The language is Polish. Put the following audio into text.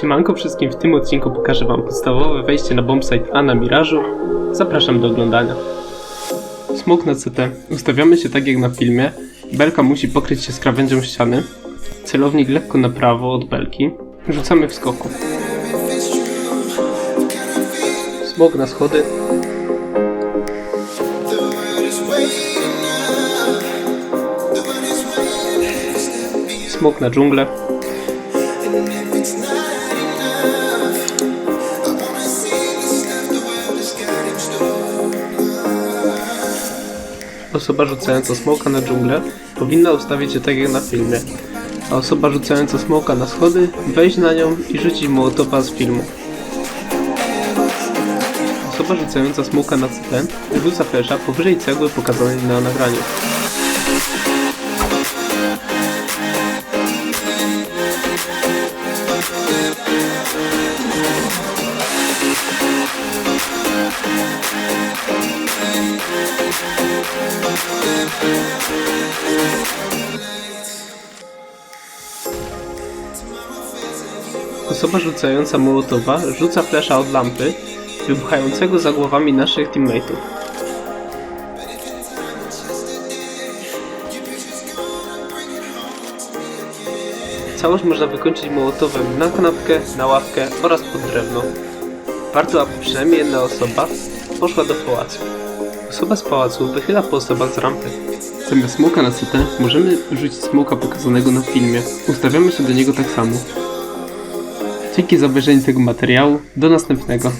Siemanko wszystkim, w tym odcinku pokażę wam podstawowe wejście na bombsite A na Mirażu. Zapraszam do oglądania. Smok na CT. Ustawiamy się tak jak na filmie. Belka musi pokryć się z krawędzią ściany. Celownik lekko na prawo od belki. Rzucamy w skoku. Smok na schody. Smok na dżunglę. Osoba rzucająca smoka na dżunglę powinna ustawić się tak jak na filmie, a osoba rzucająca smoka na schody wejść na nią i rzucić mołotowa z filmu. Osoba rzucająca smoka na CT rzuca flesza powyżej cegły pokazanej na nagraniu. Osoba rzucająca mołotowa rzuca flesza od lampy, wybuchającego za głowami naszych teammateów. Całość można wykończyć mołotowem na kanapkę, na ławkę oraz pod drewno. Warto, aby przynajmniej jedna osoba poszła do pałacu. Osoba z pałacu wychyla po osobach z rampy. Zamiast smoka na CT możemy rzucić smoka pokazanego na filmie. Ustawiamy się do niego tak samo. Dzięki za obejrzenie tego materiału. Do następnego.